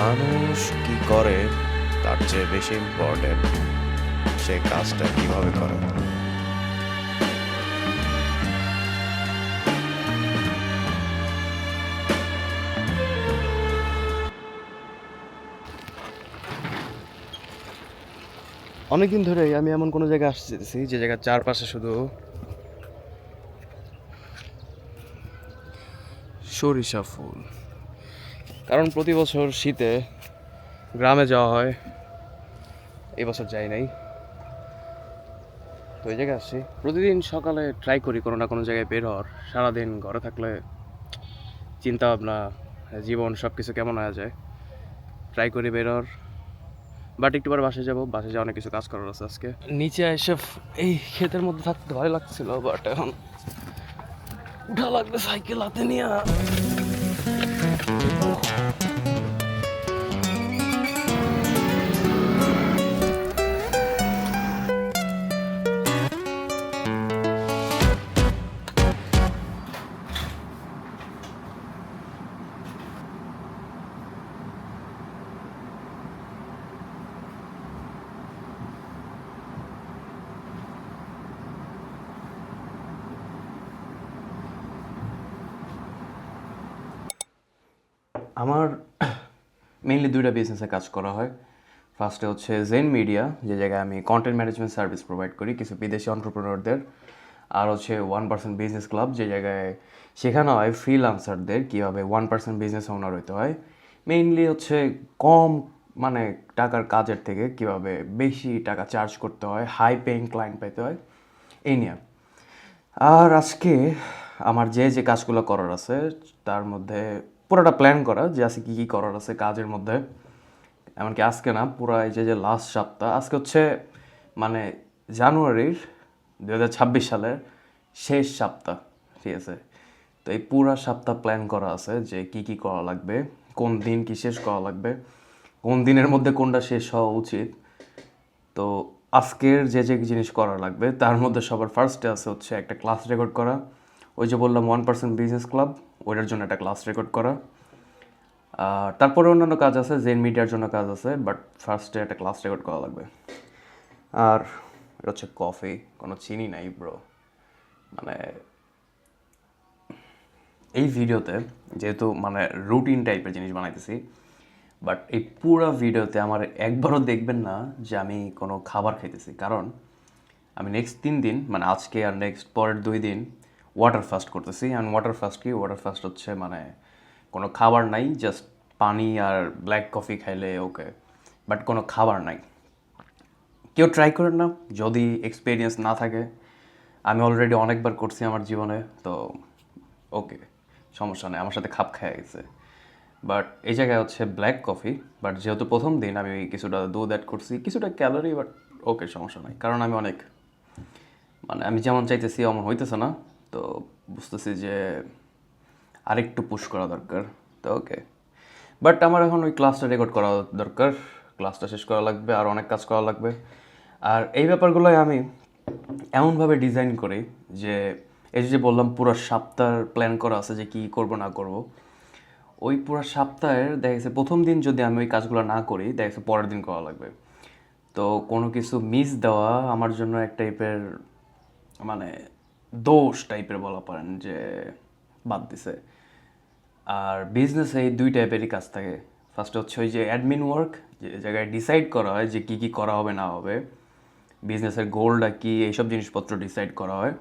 মানুষ কি করে, তার চেয়ে বেশি ইম্পর্টেন্ট সে কাজটা কীভাবে করে? অনেকদিন ধরেই আমি এমন কোনো জায়গায় আসতেছি যে জায়গার চারপাশে শুধু সরিষা ফুল। কারণ প্রতি বছর শীতে গ্রামে যাওয়া হয়। এই বছর যাই নাই। তো এই জায়গায় আসছি। প্রতিদিন সকালে ট্রাই করি কোনো না কোনো জায়গায় বের হওয়ার। সারাদিন ঘরে থাকলে চিন্তা ভাবনা জীবন সব কিছু কেমন হয়ে যায় ট্রাই করি বের হওয়ার। বাট একটু পরে বাসে যাব। বাসে যাওয়া অনেক কিছু কাজ করার আছে আজকে। নিচে এসে এই ক্ষেতের মধ্যে থাকতে ভয় লাগছিল বাট এখন উঠা লাগবে সাইকেল হাতে নিয়ে। আমার মেইনলি দুইটা বিজনেসে কাজ করা হয়। ফার্স্টে হচ্ছে জেন মিডিয়া যে জায়গায় আমি কন্টেন্ট ম্যানেজমেন্ট সার্ভিস প্রোভাইড করি কিছু বিদেশি অন্টারপ্রেনারদের আর হচ্ছে ওয়ান পার্সেন্ট বিজনেস ক্লাব যে জায়গায় শেখানো হয় ফ্রিলান্সারদের কীভাবে ওয়ান পার্সেন্ট বিজনেস ওনার হইতে হয়। মেইনলি হচ্ছে কম মানে টাকার কাজের থেকে কীভাবে বেশি টাকা চার্জ করতে হয় হাই পেইং ক্লায়েন্ট পাইতে হয়, এই নিয়ে। আর আজকে আমার যে যে কাজগুলো করার আছে, তার মধ্যে পুরোটা প্ল্যান করা যে আজকে কী কী করার আছে কাজের মধ্যে। এমনকি আজকে না, পুরো এই যে যে লাস্ট সপ্তাহ, আজকে হচ্ছে মানে জানুয়ারির দু ছাব্বিশ সালের শেষ সপ্তাহ, ঠিক আছে? তো এই পুরা সপ্তাহ প্ল্যান করা আছে যে কি কি করা লাগবে, কোন দিন কি শেষ করা লাগবে, কোন দিনের মধ্যে কোনটা শেষ হওয়া উচিত। তো আজকের যে যে জিনিস করা লাগবে, তার মধ্যে সবার ফার্স্টে আছে হচ্ছে একটা ক্লাস রেকর্ড করা। ওই যে বললাম ওয়ান পার্সেন্ট বিজনেস ক্লাব ওইটার জন্য একটা ক্লাস রেকর্ড করা। আর তারপরে অন্যান্য কাজ আছে জেন মিডিয়ার জন্য কাজ আছে বাট ফার্স্টে একটা ক্লাস রেকর্ড করা লাগবে। আর এটা হচ্ছে কফি কোনো চিনি নাই ব্রো মানে এই ভিডিওতে যেহেতু মানে রুটিন টাইপের জিনিস বানাইতেছি বাট এই পুরো ভিডিওতে আমার একবারও দেখবেন না যে আমি কোনো খাবার খাইতেছি। কারণ আমি নেক্সট তিন দিন মানে আজকে আর নেক্সট পরের দুই দিন ওয়াটার ফাস্ট করতেছি অ্যান্ড ওয়াটার ফাস্ট কি? ওয়াটার ফাস্ট হচ্ছে মানে কোনো খাবার নাই জাস্ট পানি আর ব্ল্যাক কফি খাইলে ওকে বাট কোনো খাবার নাই। কেউ ট্রাই করেন না, যদি এক্সপিরিয়েন্স না থাকে। আমি অলরেডি অনেকবার করছি আমার জীবনে, তো ওকে সমস্যা নেই, আমার সাথে খাপ খেয়ে গেছে। বাট এই জায়গায় হচ্ছে ব্ল্যাক কফি বাট যেহেতু প্রথম দিন আমি কিছুটা দুধ অ্যাড করছি, কিছুটা ক্যালোরি বাট ওকে সমস্যা নাই। কারণ আমি অনেক মানে আমি যেমন চাইতেছি এমন হইতেছে না। তো বুঝতেছি যে আরেকটু পুশ করা দরকার, তো ওকে বাট আমার এখন ওই ক্লাসটা রেকর্ড করা দরকার ক্লাসটা শেষ করা লাগবে, আর অনেক কাজ করা লাগবে। আর এই ব্যাপারগুলোই আমি এমনভাবে ডিজাইন করি যে, এই যে বললাম পুরো সপ্তাহ প্ল্যান করা আছে যে কী করব, না করব। ওই পুরো সপ্তাহের দেখা গেছে প্রথম দিন যদি আমি ওই কাজগুলো না করি, দেখা গেছে পরের দিন করা লাগবে। তো কোনো কিছু মিস দেওয়া আমার জন্য এক টাইপের মানে দোষ টাইপের বলা পারেন যে বাদ দিছে। আর বিজনেসে এই দুই টাইপেরই কাজ থাকে। ফার্স্ট হচ্ছে ওই যে অ্যাডমিন ওয়ার্ক যে জায়গায় ডিসাইড করা হয় যে কী কী করা হবে, না হবে। বিজনেসের গোলটা কী, এইসব জিনিসপত্র ডিসাইড করা হয়।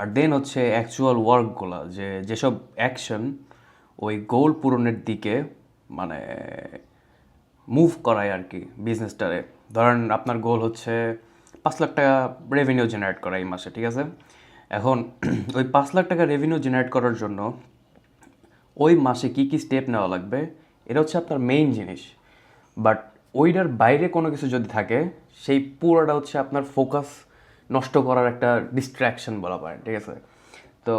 আর দেন হচ্ছে অ্যাকচুয়াল ওয়ার্কগুলো যে যেসব অ্যাকশন ওই গোল পূরণের দিকে মানে মুভ করায় আর কি বিজনেসটারে ধরেন আপনার গোল হচ্ছে পাঁচ লাখ টাকা রেভিনিউ জেনারেট করা এই মাসে, ঠিক আছে? এখন ওই পাঁচ লাখ টাকা রেভিনিউ জেনারেট করার জন্য ওই মাসে কি কি স্টেপ নেওয়া লাগবে, এটা হচ্ছে আপনার মেইন জিনিস। বাট ওইটার বাইরে কোনো কিছু যদি থাকে, সেই পুরোটা হচ্ছে আপনার ফোকাস নষ্ট করার একটা ডিস্ট্র্যাকশন বলা পারে ঠিক আছে? তো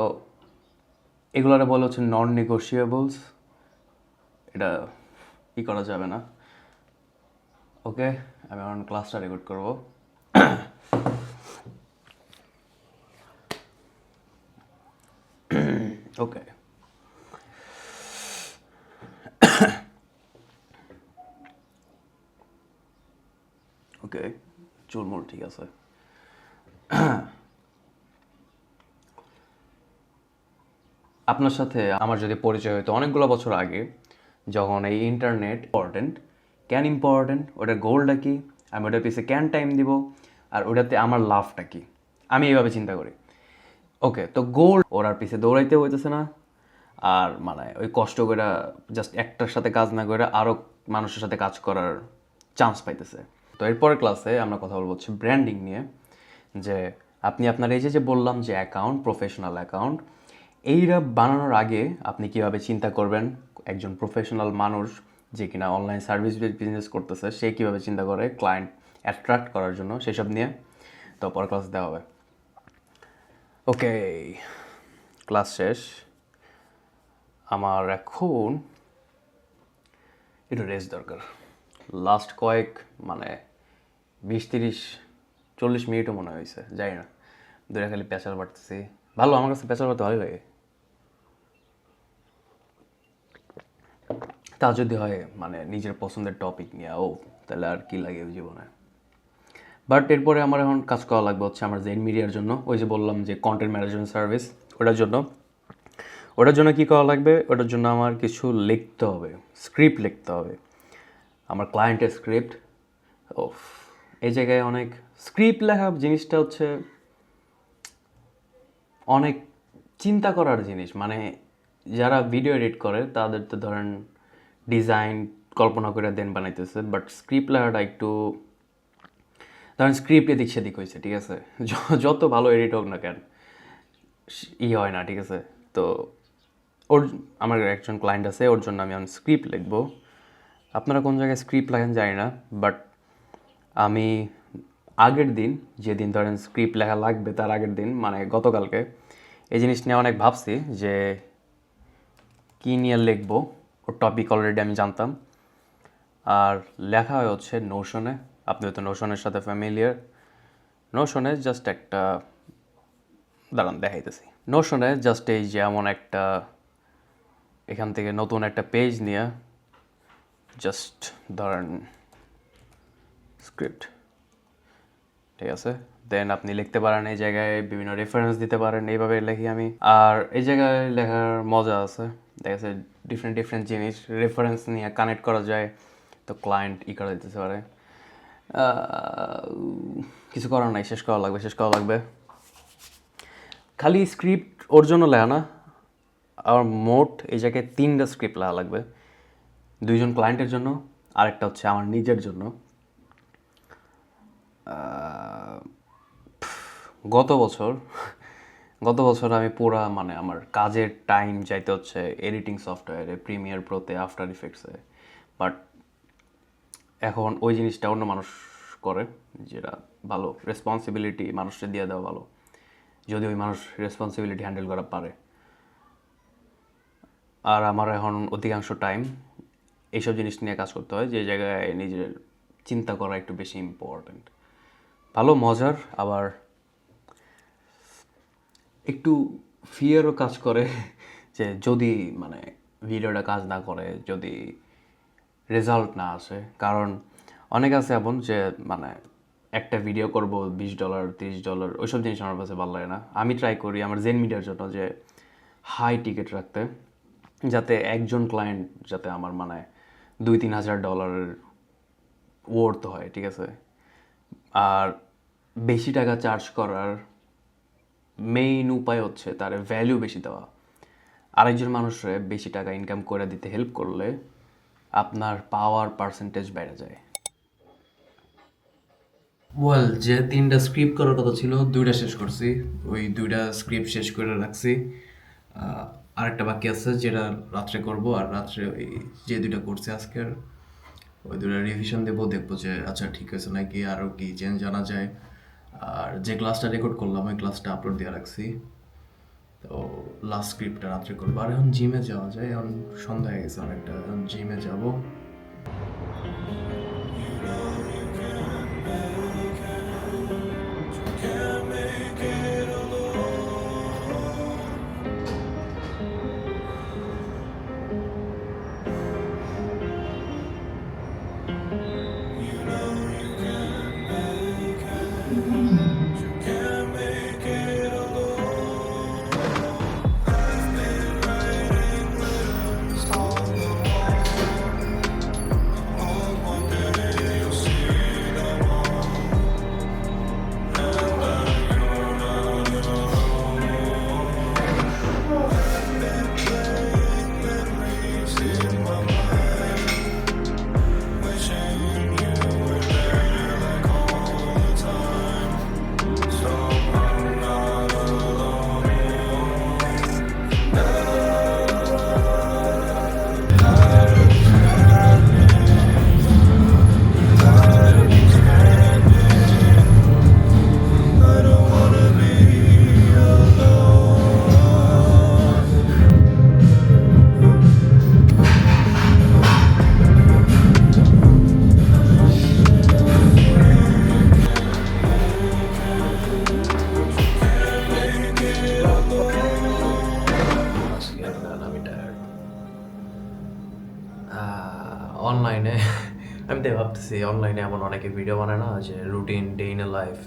এগুলোরে বলা হচ্ছে নন নেগোশিয়েবলস এটা ই করা যাবে না। ওকে আমি এখন ক্লাসটা রেকর্ড করব। ওকে ওকে চুলমুল ঠিক আছে. আপনার সাথে আমার যদি পরিচয় হতো অনেকগুলো বছর আগে, যখন এই ইন্টারনেট ইম্পর্টেন্ট ক্যান ইম্পর্টেন্ট ওটার গোলটা কি? আমি ওটার পিছিয়ে ক্যান টাইম দিব, আর ওটাতে আমার লাভটা কি? আমি এইভাবে চিন্তা করি। ওকে তো গোল ওরার পিছে দৌড়াইতে হইতেছে না। আর মানে ওই কষ্ট করে জাস্ট একটার সাথে কাজ না করে আরও মানুষের সাথে কাজ করার চান্স পাইতেছে। তো এরপরের ক্লাসে আমরা কথা বলব হচ্ছে ব্র্যান্ডিং নিয়ে, যে আপনি আপনার এই যে বললাম যে অ্যাকাউন্ট প্রফেশনাল অ্যাকাউন্ট এইটা বানানোর আগে আপনি কীভাবে চিন্তা করবেন? একজন প্রফেশনাল মানুষ যে কিনা অনলাইন সার্ভিস বিজনেস করতেছে, সে কীভাবে চিন্তা করে ক্লায়েন্ট অ্যাট্রাক্ট করার জন্য, সেসব নিয়ে। তো পর ক্লাস দেওয়া হবে। ওকে। ক্লাস শেষ। আমার এখন একটু রেস্ট দরকার। লাস্ট কয়েক মানে বিশ, তিরিশ, চল্লিশ মিনিটও মনে হয়েছে যাই না। দূরে খালি প্রেশার বাড়তেছি। ভালো, আমার কাছে প্রেশার বাড়তে ভালোই লাগে। তা যদি হয় মানে নিজের পছন্দের টপিক নিয়ে, ও, তাহলে আর কি লাগে জীবনে? বাট এরপরে আমার এখন কাজ করা লাগবে হচ্ছে আমার জেন মিডিয়ার জন্য, ওই যে বললাম যে কন্টেন্ট ম্যানেজমেন্ট সার্ভিস ওটার জন্য। ওটার জন্য কী করা লাগবে? ওটার জন্য আমার কিছু লিখতে হবে স্ক্রিপ্ট লিখতে হবে। আমার ক্লায়েন্টের স্ক্রিপ্ট ও এই জায়গায় অনেক স্ক্রিপ্ট লেখা জিনিসটা হচ্ছে অনেক চিন্তা করার জিনিস। মানে যারা ভিডিও এডিট করে, তাদের তো ধরেন ডিজাইন কল্পনা করে দেন বানাইতেছে বাট স্ক্রিপ্ট লেখাটা একটু ধরেন স্ক্রিপ্ট এদিক সেদিক হয়েছে ঠিক আছে? যত ভালো এডিট হোক না কেন ই হয় না, ঠিক আছে? তো ওর, আমার একজন ক্লায়েন্ট আছে, ওর জন্য আমি স্ক্রিপ্ট লিখব। আপনারা কোন জায়গায় স্ক্রিপ্ট লেখেন জানি না বাট আমি আগের দিন, যেদিন ধরেন স্ক্রিপ্ট লেখা লাগবে তার আগের দিন মানে গতকালকে, এই জিনিস নিয়ে অনেক ভাবছি যে কী নিয়ে লিখব, ওর টপিক অলরেডি আমি জানতাম। আর লেখা হয় হচ্ছে নোশনে আপনি হয়তো নোশনের সাথে ফ্যামিলিয়ার নোশনে জাস্ট একটা, দাঁড়ান, দেখাইতেছি। নোশনে জাস্ট এই যেমন একটা, এখান থেকে নতুন একটা পেজ নিয়ে জাস্ট ধরেন স্ক্রিপ্ট ঠিক আছে? দেন আপনি লিখতে পারেন এই জায়গায়, বিভিন্ন রেফারেন্স দিতে পারেন, এইভাবে লিখি আমি। আর এই জায়গায় লেখার মজা আছে। দেখা যাচ্ছে ডিফারেন্ট ডিফারেন্ট জিনিস রেফারেন্স নিয়ে কানেক্ট করা যায়, তো ক্লায়েন্ট ই করা দিতে পারে। কিছু করার নাই, শেষ করা লাগবে, শেষ করা লাগবে। খালি স্ক্রিপ্ট ওর জন্য লেয়া না আমার মোট এই জায়গায় তিনটা স্ক্রিপ্ট লেখা লাগবে। দুইজন ক্লায়েন্টের জন্য, আরেকটা হচ্ছে আমার নিজের জন্য। গত বছর গত বছর আমি পুরা মানে আমার কাজের টাইম যাইতে হচ্ছে এডিটিং সফটওয়্যারে প্রিমিয়ার প্রোতে আফটার ইফেক্টসে বাট এখন ওই জিনিসটা অন্য মানুষ করে, যেটা ভালো রেসপন্সিবিলিটি মানুষকে দিয়ে দেওয়া ভালো। যদি ওই মানুষ রেসপন্সিবিলিটি হ্যান্ডেল করা পারে। আর আমার এখন অধিকাংশ টাইম এইসব জিনিস নিয়ে কাজ করতে হয়, যে জায়গায় নিজের চিন্তা করা একটু বেশি ইম্পর্ট্যান্ট ভালো, মজার, আবার একটু ফিয়ারও কাজ করে যে যদি মানে ভিডিওটা কাজ না করে, যদি রেজাল্ট না আসে। কারণ অনেক আছে এমন যে মানে একটা ভিডিও করব, বিশ ডলার তিরিশ ডলার ওইসব জিনিস আমার কাছে ভালো লাগে না। আমি ট্রাই করি আমার জেন মিডিয়ার জন্য যে হাই টিকিট রাখতে, যাতে একজন ক্লায়েন্ট যাতে আমার মানে দুই, তিন হাজার ডলারের ওর্থ হয়, ঠিক আছে? আর বেশি টাকা চার্জ করার মেইন উপায় হচ্ছে তার ভ্যালু বেশি দেওয়া। আরেকজন মানুষরে বেশি টাকা ইনকাম করে দিতে হেল্প করলে আপনার পাওয়ার পার্সেন্টেজ বেড়ে যায়। ওয়েল যে তিনটা স্ক্রিপ্ট করার কথা ছিল, দুইটা শেষ করছি। ওই দুইটা স্ক্রিপ্ট শেষ করে রাখছি। আরেকটা বাকি আছে যেটা রাত্রে করব, আর রাত্রে ওই যে দুইটা করছি আজকের, ওই দুইটা রিভিশন দেবো, দেখব যে আচ্ছা ঠিক আছে নাকি আরও কি চেঞ্জ জানা যায়। আর যে ক্লাসটা রেকর্ড করলাম, ওই ক্লাসটা আপলোড দিয়ে রাখছি। তো লাস্ট স্ক্রিপ্টটা রাত্রে করব। আর এখন জিমে যাওয়া যায়, এখন সন্ধ্যা হয়ে গেছে অনেকটা। এখন জিমে যাব। ভাবতেছি অনলাইনে এমন অনেকে ভিডিও বানায় না যে routine day in a life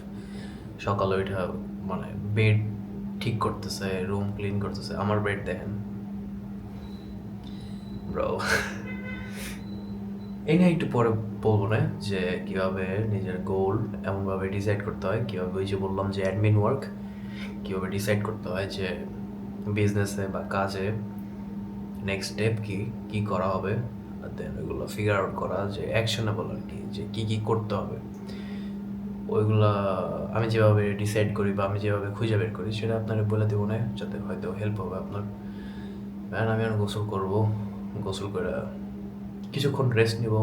সকালে ওইটা মানে বেড ঠিক করতেছে রুম ক্লিন করতেছে, আমার বেড দেখেন। এই নিয়ে একটু পরে বলব না যে কীভাবে নিজের গোল এমনভাবে ডিসাইড করতে হয়। কীভাবে ওই যে বললাম যে অ্যাডমিন ওয়ার্ক কীভাবে ডিসাইড করতে হয় যে বিজনেসে বা কাজে নেক্সট স্টেপ কি কি করা হবে। দেন ওইগুলো ফিগার আউট করা যে অ্যাকশনেবল আর কি, যে কী কী করতে হবে। ওইগুলা আমি যেভাবে ডিসাইড করি বা আমি যেভাবে খুঁজে বের করি, সেটা আপনার বলে দেবো না, যাতে হয়তো হেল্প হবে আপনার। ম্যান আমি আর গোসল করব, গোসল করে কিছুক্ষণ রেস্ট নিব,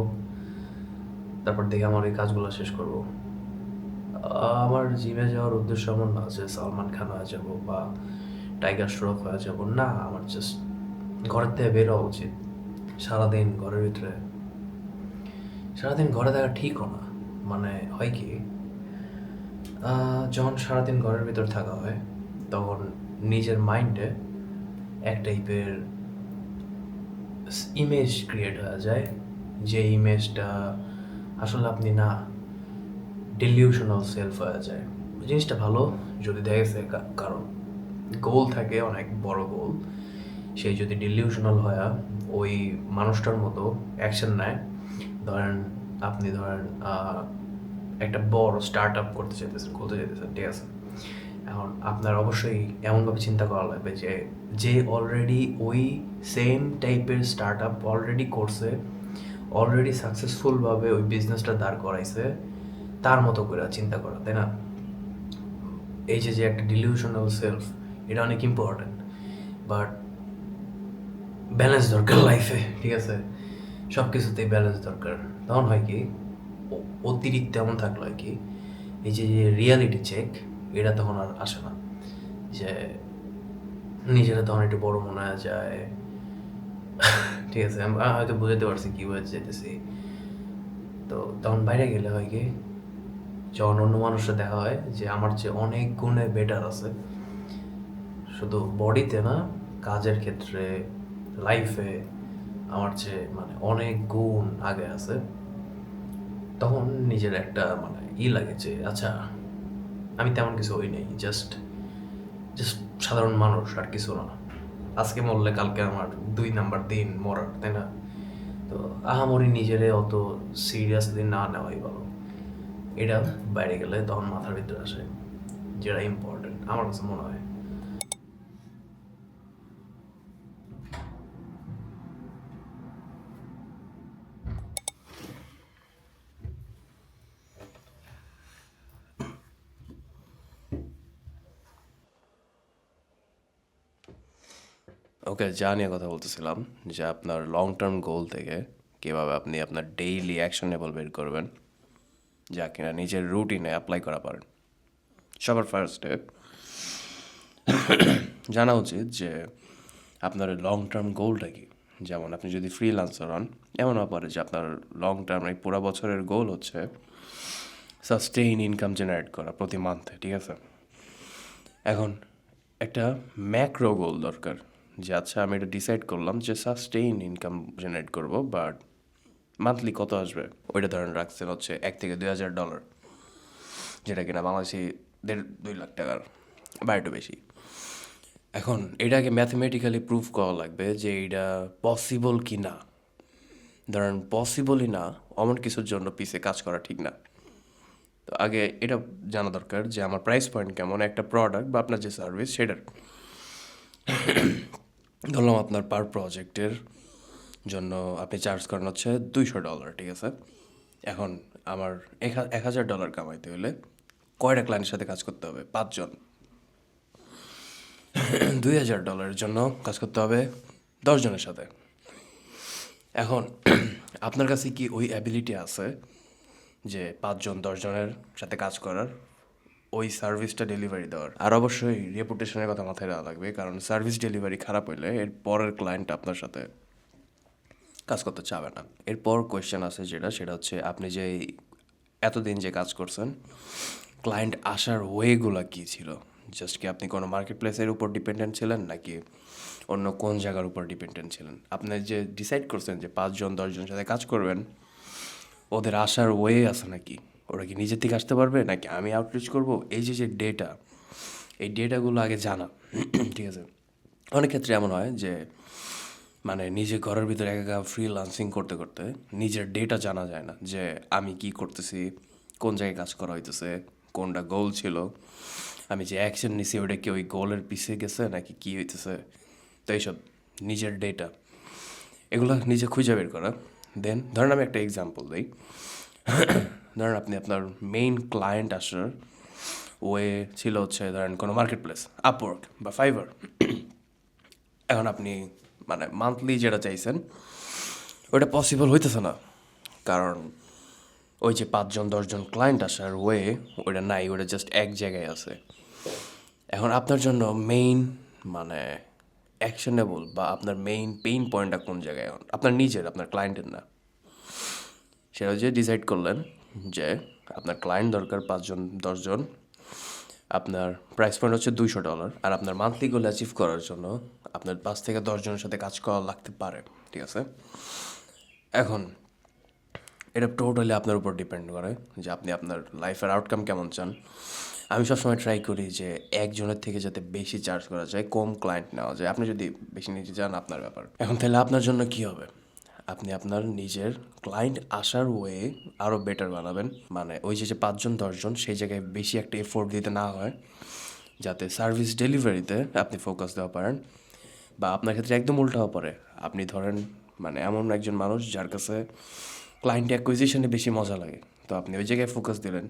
তারপর দেখে আমার এই কাজগুলো শেষ করব। আমার জিমে যাওয়ার উদ্দেশ্য এমন না যে সালমান খান হয়ে যাব বা টাইগার শ্রফ হয়ে যাব, না, আমার জাস্ট ঘরের থেকে বের হওয়া উচিত। সারাদিন ঘরের ভিতরে, সারাদিন ঘরে থাকা ঠিকও না। মানে হয় কি যখন সারাদিন ঘরের ভিতর থাকা হয়, তখন নিজের মাইন্ডে এক টাইপের ইমেজ ক্রিয়েট হয়ে যায়, যে ইমেজটা আসলে আপনি না ডিলিউশনাল সেলফ হয়ে যায়। জিনিসটা ভালো, যদি দেখেছে কারণ গোল থাকে, অনেক বড় গোল সেই যদি ডিলিউশনাল হয়, ওই মানুষটার মতো অ্যাকশন নেয়, ধরেন আপনি ধরেন একটা বড় স্টার্ট আপ করতে চাইতেছেন, খুলতে চাইতেছেন, ঠিক আছে? এখন আপনার অবশ্যই এমনভাবে চিন্তা করা লাগবে যে যে অলরেডি ওই সেম টাইপের স্টার্ট আপ অলরেডি করছে অলরেডি সাকসেসফুলভাবে ওই বিজনেসটা দাঁড় করাইছে, তার মতো করে চিন্তা করা, তাই না? এই যে যে একটা ডিলিউশনাল সেলফ এটা অনেক ইম্পর্ট্যান্ট বাট ব্যালেন্স দরকার লাইফে ঠিক আছে? সব কিছুতেই ব্যালেন্স দরকার। তখন হয় কি অতিরিক্ত এমন থাকল হয় কি, এই যে রিয়ালিটি চেক এটা তখন আর আসে না। যে নিজেরা তখন একটু বড় মনে হয় যায়। ঠিক আছে হয়তো বুঝতে পারছি কী বোঝাতে যেতেছি তো তখন বাইরে গেলে হয় কি, যখন অন্য মানুষের দেখা হয় যে আমার চেয়ে অনেক গুণে বেটার আছে। শুধু বডিতে না, কাজের ক্ষেত্রে লাইফে আমার চেয়ে মানে অনেক গুণ আগে আছে, তখন নিজের একটা মানে ই লাগে যে আচ্ছা আমি তেমন কিছু হই নাই জাস্ট জাস্ট সাধারণ মানুষ, আর কিছু না। আজকে মরলে কালকে আমার দুই নাম্বার দিন মরার, তাই না? তো আহামরি নিজেরে অত সিরিয়াসলি না নেওয়াই ভালো। এটা বাইরে গেলে তখন মাথার ভিতরে আসে, যেটা ইম্পর্টেন্ট আমার কাছে মনে হয়। ওকে যা নিয়ে কথা বলতেছিলাম যে আপনার লং টার্ম গোল থেকে কীভাবে আপনি আপনার ডেইলি অ্যাকশনেবল বের করবেন, যা কিনা নিজের রুটিনে অ্যাপ্লাই করা পারেন। সবার ফার্স্ট স্টেপ জানা উচিত যে আপনার লং টার্ম গোলটা কি। যেমন আপনি যদি ফ্রিল্যান্সার হন, এমন ব্যাপারে যে আপনার লং টার্ম এই পুরো বছরের গোল হচ্ছে সাস্টেইন ইনকাম জেনারেট করা প্রতি মান্থে ঠিক আছে? এখন একটা ম্যাক্রো গোল দরকার। যে আচ্ছা আমি এটা ডিসাইড করলাম যে সাস্টেইন ইনকাম জেনারেট করব বাট মান্থলি কত আসবে? ওইটা ধরেন রাখছেন হচ্ছে এক থেকে দুই হাজার ডলার যেটা কিনা বাংলাদেশি দেড়, দুই লাখ টাকার বা একটু বেশি। এখন এটাকে ম্যাথমেটিক্যালি প্রুফ করা লাগবে যে এটা পসিবল কি না ধরেন পসিবলই না, অমন কিছুর জন্য পিসে কাজ করা ঠিক না। তো আগে এটা জানা দরকার যে আমার প্রাইস পয়েন্ট কেমন, একটা প্রোডাক্ট বা আপনার যে সার্ভিস সেটার। ধরলাম আপনার পার প্রজেক্টের জন্য আপনি চার্জ করেন হচ্ছে দুইশো ডলার ঠিক আছে? এখন আমার এক হাজার ডলার কামাইতে হলে কয়টা ক্লায়েন্টের সাথে কাজ করতে হবে? পাঁচজন। দুই হাজার ডলারের জন্য কাজ করতে হবে দশজনের সাথে। এখন আপনার কাছে কি ওই অ্যাবিলিটি আছে যে পাঁচজন, দশজনের সাথে কাজ করার? ওই সার্ভিসটা ডেলিভারি দেওয়ার। আর অবশ্যই রেপুটেশনের কথা মাথায় রাখা লাগবে, কারণ সার্ভিস ডেলিভারি খারাপ হইলে এর পরের ক্লায়েন্ট আপনার সাথে কাজ করতে চাবে না। এরপর কোয়েশ্চেন আছে যেটা, সেটা হচ্ছে আপনি যে এতদিন যে কাজ করছেন ক্লায়েন্ট আসার ওয়েগুলো কী ছিল? জাস্ট কি আপনি কোনো মার্কেট প্লেসের উপর ডিপেন্ডেন্ট ছিলেন, নাকি অন্য কোন জায়গার উপর ডিপেন্ডেন্ট ছিলেন? আপনি যে ডিসাইড করছেন যে পাঁচজন দশজনের সাথে কাজ করবেন, ওদের আসার ওয়ে আছে নাকি? ওরা কি নিজের থেকে আসতে পারবে নাকি আমি আউটরিচ করব? এই যে যে ডেটা এই ডেটাগুলো আগে জানা, ঠিক আছে? অনেক ক্ষেত্রে এমন হয় যে মানে নিজে ঘরের ভিতরে একা ফ্রি লান্সিং করতে করতে নিজের ডেটা জানা যায় না যে, আমি কি করতেছি, কোন জায়গায় কাজ করা হইতেছে, কোনটা গোল ছিল, আমি যে অ্যাকশন নিছি ওটা কি ওই গোলের পিছিয়ে গেছে নাকি কি হইতেছে? তো এইসব, নিজের ডেটা এগুলো নিজে খুঁজে বের করা। দেন ধরেন আমি একটা এক্সাম্পল দিই। ধরেন আপনি আপনার মেইন ক্লায়েন্ট আসার ওয়ে ছিল হচ্ছে ধরেন কোনো মার্কেট প্লেস আপওয়ার্ক বা ফাইবার এখন আপনি মানে মান্থলি যেটা চাইছেন ওটা পসিবল হইতেছে না। কারণ ওই যে পাঁচজন, দশজন ক্লায়েন্ট আসার ওয়ে ওটা নাই ওটা জাস্ট এক জায়গায় আছে। এখন আপনার জন্য মেইন মানে অ্যাকশনেবল বা আপনার মেইন পেইন পয়েন্টটা কোন জায়গায়? এখন আপনার নিজের, আপনার ক্লায়েন্টের না। সেটা যে ডিসাইড করলেন যে আপনার ক্লায়েন্ট দরকার পাঁচজন, দশজন, আপনার প্রাইস পয়েন্ট হচ্ছে দুইশো ডলার আর আপনার মান্থলি গোল অ্যাচিভ করার জন্য আপনার পাঁচ থেকে দশজনের সাথে কাজ করা লাগতে পারে, ঠিক আছে? এখন, এটা টোটালি আপনার উপর ডিপেন্ড করে যে আপনি আপনার লাইফের আউটকাম কেমন চান। আমি সবসময় ট্রাই করি যে একজনের থেকে যাতে বেশি চার্জ করা যায়, কম ক্লায়েন্ট নেওয়া যায়। আপনি যদি বেশি নিতে চান, আপনার ব্যাপার। এখন তাহলে আপনার জন্য কি হবে? আপনি আপনার নিজের ক্লায়েন্ট আসার ওয়ে আরও বেটার বানাবেন। মানে ওই যে যে পাঁচজন, দশজন, সেই জায়গায় বেশি একটা এফোর্ট দিতে না হয়, যাতে সার্ভিস ডেলিভারিতে আপনি ফোকাস দেওয়া পারেন বা আপনার ক্ষেত্রে একদম উল্টাও পারে আপনি ধরেন মানে এমন একজন মানুষ যার কাছে ক্লায়েন্ট অ্যাকুইজিশনে বেশি মজা লাগে। তো আপনি ওই জায়গায় ফোকাস দিলেন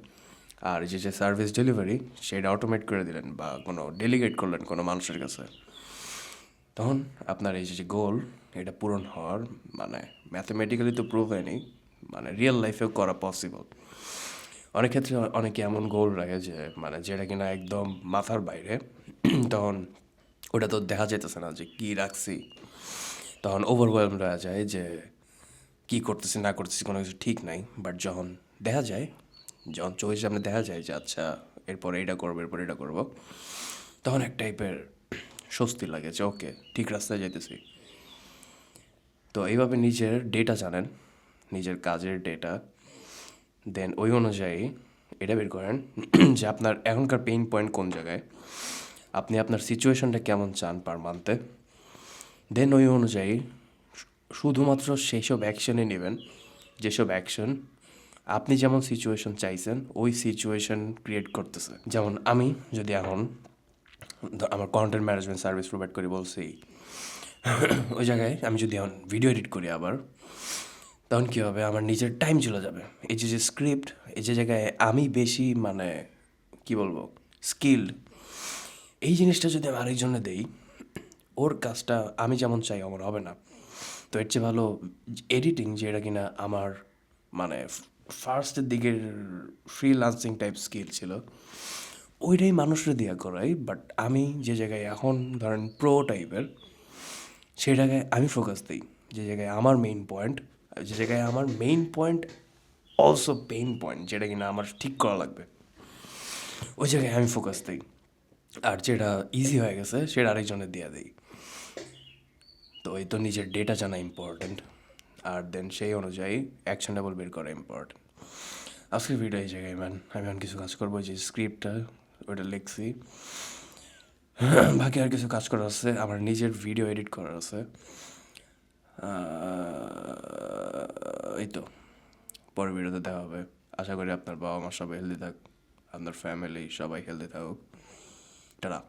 আর যে যে সার্ভিস ডেলিভারি সেটা অটোমেট করে দিলেন বা কোনো ডেলিগেট করলেন কোনো মানুষের কাছে। তখন আপনার এই যে গোল এটা পূরণ হওয়ার মানে ম্যাথমেটিক্যালি তো প্রুভ হয়নি মানে রিয়েল লাইফেও করা পসিবল অনেক ক্ষেত্রে অনেকে এমন গোল রাখে যে মানে যেটা কিনা একদম মাথার বাইরে, তখন ওটা তো দেখা যেতেছে না যে কী রাখছি। তখন ওভারওয়েলম হয়ে যায় যে, কী করতেছি, না করতেছি, কোনো কিছু ঠিক নাই। বাট যখন দেখা যায়, যখন চোখের সামনে দেখা যায় যে আচ্ছা এরপর এটা করব, এরপর এটা করব, তখন এক টাইপের স্বস্তি লাগে যে, ওকে, ঠিক রাস্তায় যাইতেছি। তো এইভাবে নিজের ডেটা জানেন, নিজের কাজের ডেটা দেন ওই অনুযায়ী এটা বের করেন যে, আপনার এখনকার পেইন পয়েন্ট কোন জায়গায়? আপনি আপনার সিচুয়েশনটা কেমন চান পার মান্থে দেন ওই অনুযায়ী শুধুমাত্র সেই সব অ্যাকশনে নেবেন। যেসব অ্যাকশন আপনি যেমন সিচুয়েশন চাইছেন, ওই সিচুয়েশন ক্রিয়েট করতেছে। যেমন আমি যদি এখন আমার কন্টেন্ট ম্যানেজমেন্ট সার্ভিস প্রোভাইড করি বলছি। ওই জায়গায় আমি যদি এখন ভিডিও এডিট করি আবার, তখন কী হবে? আমার নিজের টাইম চলে যাবে। এই যে যে স্ক্রিপ্ট এই যে জায়গায় আমি বেশি মানে কি বলব স্কিল্ড এই জিনিসটা যদি আমি আরেকজনে দেই, ওর কাজটা আমি যেমন চাই, আমার হবে না। তো এর চেয়ে ভালো এডিটিং যেটা কিনা আমার মানে ফার্স্টের দিকের ফ্রিলান্সিং টাইপ স্কিল ছিল ওইটাই মানুষরা দিয়া করাই বাট আমি যে জায়গায় এখন ধরেন প্রো টাইপের সেই জায়গায় আমি ফোকাস দিই। যে জায়গায় আমার মেইন পয়েন্ট যে জায়গায় আমার main point also pain point যেটা কিনা আমার ঠিক করা লাগবে। ওই জায়গায় আমি ফোকাস দিই। আর যেটা ইজি হয়ে গেছে, সেটা আরেকজনের দিয়ে দিই। তো এই তো নিজের ডেটা জানা ইম্পর্ট্যান্ট আর দেন সেই অনুযায়ী অ্যাকশন অ্যাকশনেবল বের করা ইম্পর্ট্যান্ট আজকের ভিডিও এই জায়গায় ম্যান আমি এখন কিছু কাজ করব, যে স্ক্রিপ্টটা ওটা লিখছি। বাকি আর কিছু কাজ করা আছে, আমার নিজের ভিডিও এডিট করা আছে। এই তো, পরের ভিডিওতে দেখা হবে। আশা করি আপনার বাবা মা সবাই হেলদি থাক, আপনার ফ্যামিলি সবাই হেলদি থাকুক। টাটা।